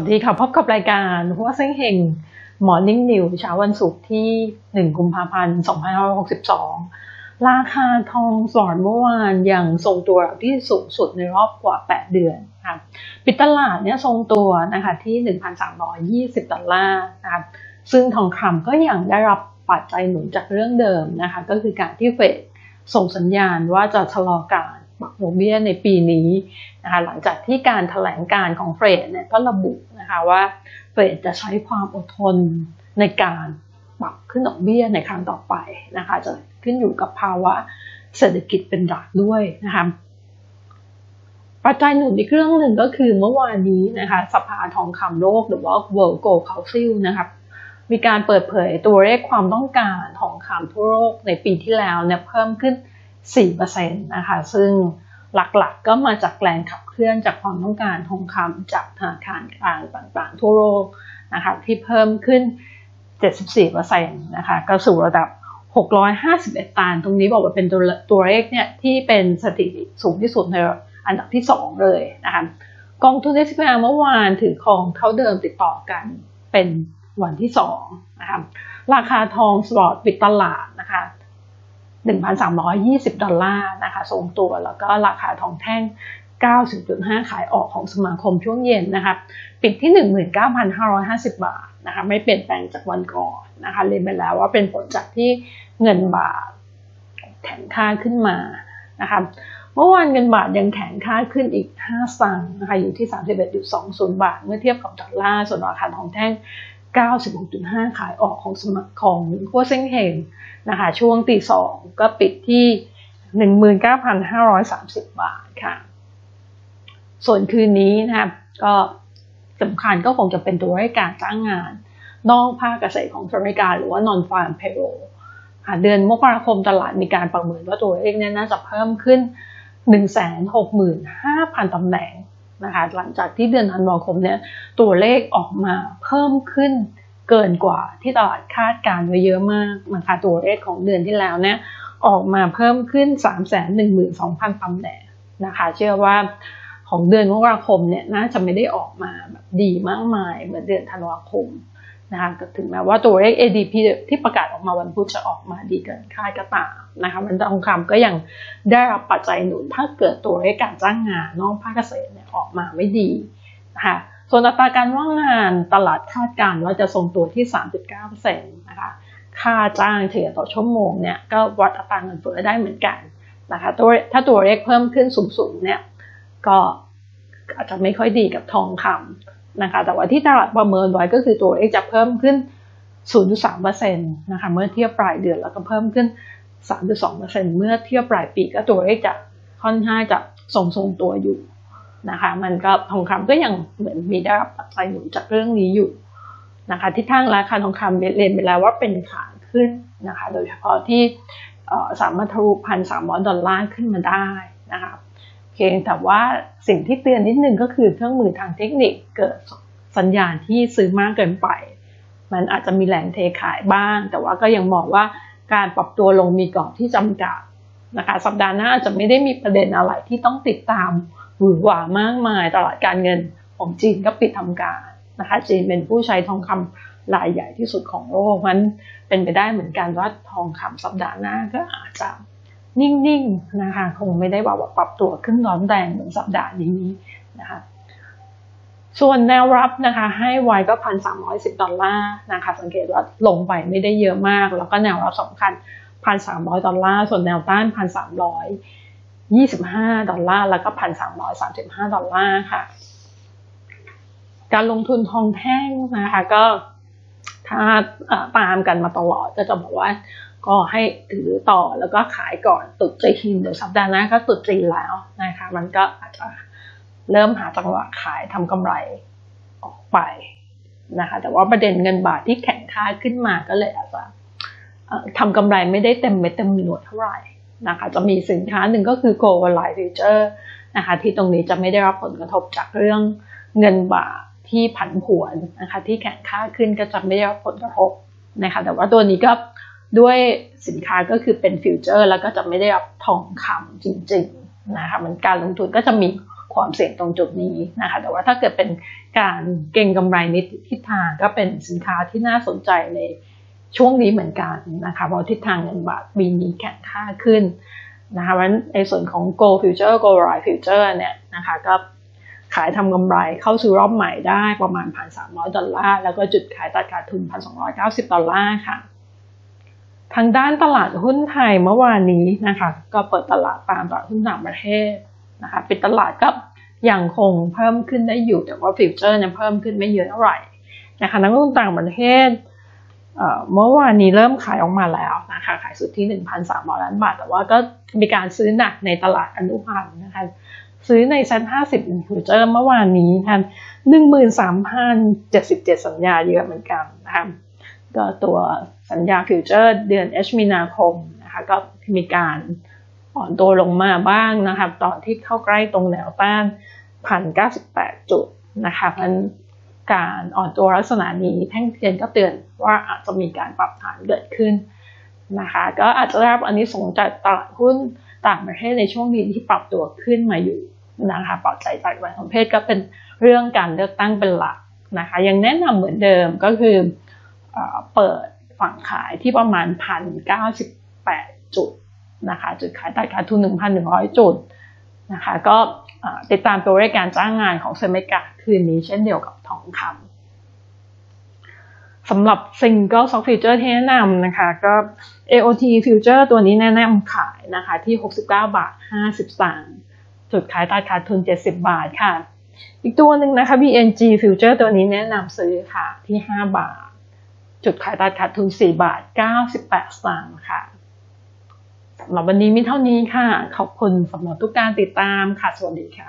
วัสดีค่ะ พบกับรายการหัวเส้งเฮงมอร์นิ่งนิวเช้าวันศุกร์ที่ 1 กุมภาพันธ์ 2562 ราคาทองสอนเมื่อวานยังทรงตัวที่สูงสุดในรอบกว่า 8 เดือนค่ะปิดตลาดเนี่ยทรงตัวนะคะที่ 1,320 ดอลลาร์นะคะซึ่งทองคำก็ยังได้รับปัจจัยหนุนจากเรื่องเดิมนะคะก็คือการที่เฟดส่งสัญญาณว่าจะชะลอการ ดอกเบี้ยในปีนี้นะคะหลังจากที่การถแถลงการของเฟดเนี่ยก็ระบุนะคะว่าเฟดจะใช้ความอดทนในการปรับขึ้นดอกเบี้ยในครั้งต่อไปนะคะจะขึ้นอยู่กับภาวะเศรษฐกิจเป็นหลักด้วยนะคะปัจจัยหนุนอีกเรื่องหนึ่งก็คือเมื่อวานนี้นะคะสภาทองคำโลกหรือว่า World Gold Council นะครับมีการเปิดเผยตัวเลขความต้องการทองคำทั่วโลกในปีที่แล้วเนี่ยเพิ่มขึ้น 4%นะคะ ซึ่งหลักๆกก็มาจากแรงขับเคลื่อนจากความต้องการทองคำจากธนาคารกลางต่างๆ ทั่วโลกนะคะที่เพิ่มขึ้น 74%นะคะก็สู่ระดับ 651 ตัน ตรงนี้บอกว่าเป็นตัวตัวเลขเนี่ยที่เป็นสถิติสูงที่สุดในอันดับที่ 2 เลยนะคะกองทุน s อ p เมื่อวานถือครองเท่าเดิมติดต่อกันเป็นวันที่2นะคะราคาทองสปอร์ตปิดตลาดนะคะ 1,320 ดอลลาร์นะคะทรงตัวแล้วก็ราคาทองแท่ง 90.5 ขายออกของสมาคมช่วงเย็นนะคะปิดที่ 19,550 บาทนะคะไม่เปลี่ยนแปลงจากวันก่อนนะคะเรียนไปแล้วว่าเป็นผลจากที่เงินบาทแข็งค่าขึ้นมานะคะเมื่อวานเงินบาทยังแข็งค่าขึ้นอีก 5สตางค์นะคะอยู่ที่ 31.20 บาท เมื่อเทียบกับดอลลาร์ส่วนราคาทองแท่ง 96.5 ขายออกของสมของหัวเซ็งเฮงนะคะ ช่วงตีสองก็ปิดที่ 19,530 บาทค่ะ ส่วนคืนนี้นะครับก็สำคัญก็คงจะเป็นตัวเลขการจ้างงาน นอกภาคเกษตรของสหรัฐอเมริกาหรือว่า non farm payroll เดือนมกราคมตลาดมีการประเมินว่าตัวเลขนี้น่าจะเพิ่มขึ้น 165,000ตำแหน่ง นะคะหลังจากที่เดือนธันวาคมเนี่ยตัวเลขออกมาเพิ่มขึ้นเกินกว่าที่ตลาดคาดการไว้เยอะมากนะคะตัวเลขของเดือนที่แล้วเนี่ยออกมาเพิ่มขึ้น 3 1 2 0 0 0ตำแหน่งนะคะ เชื่อว่าของเดือนมกราคมเนี่ยน่าจะไม่ได้ออกมาแบบดีมากมายเหมือนเดือนธันวาคม นะคะถึงแม้ว่าตัวเลข ADP ที่ประกาศออกมาวันพุธจะออกมาดีเกินคาดก็ตามนะคะมันทองคำก็ยังได้รับปัจจัยหนุนถ้าเกิดตัวเลขการจ้างงานนอกภาคเกษตรเนี่ยออกมาไม่ดีนะคะส่วนอัตราการว่างงานตลาดคาดการณ์ว่าจะทรงตัวที่ 3.9%นะคะค่าจ้างเฉลี่ยต่อชั่วโมงเนี่ยก็วัดอัตราเงินเฟ้อได้เหมือนกันนะคะตัวถ้าตัวเลขเพิ่มขึ้นสูงๆเนี่ยก็อาจจะไม่ค่อยดีกับทองคำนะคะ แต่ว่าที่ตลาดประเมินไว้ก็คือตัวเลขจะเพิ่มขึ้น 0.3%นะคะ เมื่อเทียบปลายเดือนแล้วก็เพิ่มขึ้น 3.2%เมื่อเทียบปลายปีก็ตัวเลขจะค่อนข้างจะทรงๆตัวอยู่นะคะ มันก็ทองคำก็ยังเหมือนมีได้รับปัจจัยหนุนจากเรื่องนี้อยู่นะคะทิศทางราคาทองคำเรียนไปแล้วว่าเป็นขาขึ้นนะคะ โดยเฉพาะที่สามารถทะลุพันสามร้อยดอลลาร์ขึ้นมาได้นะคะ เพียงแต่ว่าสิ่งที่เตือนนิดนึงก็คือเครื่องมือทางเทคนิคเกิดสัญญาณที่ซื้อมากเกินไป มันอาจจะมีแหล่งเทขายบ้าง แต่ว่าก็ยังมองว่าการปรับตัวลงมีกรอบที่จำกัดนะคะสัปดาห์หน้าอาจจะไม่ได้มีประเด็นอะไรที่ต้องติดตามหวือหวามากมายตลาดการเงินของจีนก็ปิดทำการนะคะจีนเป็นผู้ใช้ทองคำรายใหญ่ที่สุดของโลกมันเป็นไปได้เหมือนกันว่าทองคำสัปดาห์หน้าก็อาจจะ นิ่งๆนะคะคงไม่ได้ว่าปรับตัวขึ้นร้อนแรงเหมือนสัปดาห์นี้นะคะส่วนแนวรับนะคะ ให้ไว้ก็พันสามร้อยสิบดอลลาร์นะคะ สังเกตว่าลงไปไม่ได้เยอะมาก แล้วก็แนวรับสำคัญพันสามร้อยดอลลาร์ส่วนแนวต้านพันสามร้อย25ดอลลาร์แล้วก็1,335ดอลลาร์ค่ะ การลงทุนทองแท่งนะคะ ก็ถ้าตามกันมาตลอดก็จะบอกว่า ก็ให้ถือต่อแล้วก็ขายก่อนตุดจีนเดี๋ยวสัปดาห์หน้าก็ตุดจีนแล้วนะคะ มันก็อาจจะเริ่มหาจังหวะขายทำกำไรออกไปนะคะ แต่ว่าประเด็นเงินบาทที่แข็งค่าขึ้นมาก็เลยอาจจะทำกำไรไม่ได้เต็มเม็ดเต็มหน่วยเท่าไหร่นะคะ จะมีสินค้าหนึ่งก็คือ Go l i f e Future นะคะ ที่ตรงนี้จะไม่ได้รับผลกระทบจากเรื่องเงินบาทที่ผันผวนนะคะ ที่แข่งค่าขึ้นก็จะไม่ได้รับผลกระทบนะคะ แต่ว่าตัวนี้ก็ ด้วยสินค้าก็คือเป็นฟิวเจอร์ แล้วก็จะไม่ได้รับทองคำจริงๆนะคะมันการลงทุนก็จะมีความเสี่ยงตรงจุดนี้นะคะแต่ว่าถ้าเกิดเป็นการเก่งกำไรนิดทิศทางก็เป็นสินค้าที่น่าสนใจในช่วงนี้เหมือนกันนะคะเพราะทิศทางเงินบาทมีมีแข็งค่าขึ้นนะคะเพราะในส่วนของ gold future gold rise future เนี่ยนะคะก็ขายทำกำไรเข้าสู่รอบใหม่ได้ประมาณ1,300ดอลลาร์แล้วก็จุดขายตัดขาดทุน1,290ดอลลาร์ค่ะ ทางด้านตลาดหุ้นไทยเมื่อวานนี้นะคะ ก็เปิดตลาดตามตลาดหุ้นต่างประเทศนะคะปิดตลาดก็ยังคงเพิ่มขึ้นได้อยู่ แต่ว่าฟิวเจอร์ยังเพิ่มขึ้นไม่เยอะเท่าไหร่นะคะนักลงทุนต่างประเทศเมื่อวานนี้เริ่มขายออกมาแล้วนะคะขายสุดที่ 1,300 ล้านบาท แต่ว่าก็มีการซื้อหนักในตลาดอนุพันธ์นะคะซื้อในเซ็นห้าสิบฟิวเจอร์เมื่อวานนี้ทันหนึ่งหมื่นสามพันเจ็ดสิบเจ็ดสัญญาเยอะเหมือนกันนะคะ ก็ตัวสัญญาฟิวเจอร์เดือนเอชมีนาคมนะคะก็มีการอ่อนตัวลงมาบ้างนะคะตอนที่เข้าใกล้ตรงแนวต้านพันเก้าสิบแปดจุดนะคะมันการอ่อนตัวลักษณะนี้แท่งเทียนก็เตือนว่าอาจจะมีการปรับฐานเกิดขึ้นนะคะก็อาจจะได้รับอันนี้ส่งจากตลาดหุ้นต่างประเทศในช่วงนี้ที่ปรับตัวขึ้นมาอยู่นะคะปรับใจจากแหวนของเพศก็เป็นเรื่องการเลือกตั้งเป็นหลักนะคะยังแนะนำเหมือนเดิมก็คือ เปิดฝั่งขายที่ประมาณพันเก้าสิบแปดจุดนะคะจุดขายตัดขาดทุนหนึ่งพันหนึ่งร้อยจุดนะคะก็ติดตามตัวเลขการจ้างงานของเซมิกาคืนนี้เช่นเดียวกับทองคำสำหรับซิงเกิลซ็อกฟิวเจอร์ที่แนะนำนะคะก็ AOT Future ตัวนี้แนะนำขายนะคะที่ 69 บาท 50สตางค์จุดขายตัดขาดทุน 70 บาทค่ะ อีกตัวหนึ่งนะคะ BNG Future ตัวนี้แนะนำซื้อค่ะที่ 5 บาท จุดขายตัดขาดทุน 4 บาท 98 สตางค์ค่ะสำหรับวันนี้มีเท่านี้ค่ะ ขอบคุณสำหรับทุกการติดตามค่ะ สวัสดีค่ะ